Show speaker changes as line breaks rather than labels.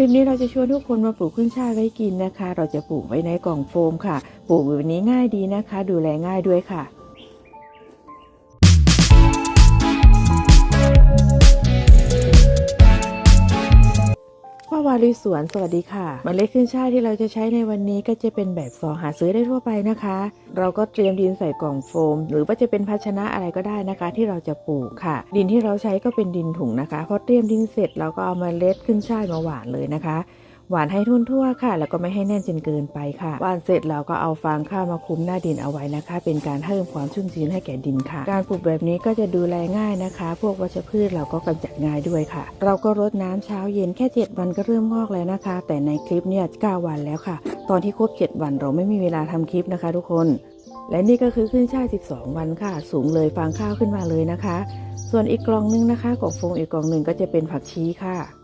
ลิปนี้เราจะชวนทุกคนมาปลูกขึ้นช่ายไว้กินนะคะ เราจะปลูกไว้ในกล่องโฟมค่ะ ปลูกแบบนี้ง่ายดีนะคะ ดูแลง่ายด้วยค่ะ ป้าวารีสวนสวัสดีค่ะเมล็ดขึ้นช่ายที่เราจะใช้ในวันนี้ก็จะเป็นแบบซองหาซื้อได้ทั่วไปนะคะ เราก็เตรียมดินใส่กล่องโฟม หรือว่าจะเป็นภาชนะอะไรก็ได้นะคะ ที่เราจะปลูกค่ะ ดินที่เราใช้ก็เป็นดินถุงนะคะพอเตรียมดินเสร็จเราก็เอาเมล็ดขึ้นช่ายมาหว่านเลยนะคะ หวานให้ทุ่นทั่วค่ะ แล้วก็ไม่ให้แน่นจนเกินไปค่ะหวานเสร็จเราก็เอาฟางข้าวมาคุมหน้าดินเอาไว้นะคะ เป็นการเพิ่มความชุ่มชื้นให้แก่ดินค่ะ การปลูกแบบนี้ก็จะดูแลง่ายนะคะ พวกวัชพืชเราก็กำจัดง่ายด้วยค่ะ เราก็รดน้ำเช้าเย็นแค่ 7 วันก็เริ่มงอกแล้วนะคะ แต่ในคลิปเนี่ย9วันแล้วค่ะ ตอนที่ครบ 7 วันเราไม่มีเวลาทำคลิปนะคะ ทุกคน และนี่ก็คือขึ้นช่าย 12 วันค่ะ สูงเลยฟางข้าวขึ้นมาเลยนะคะ ส่วนอีกกล่องนึงนะคะกล่องฟมอีกกล่องหนึ่งก็จะเป็นผักชีค่ะ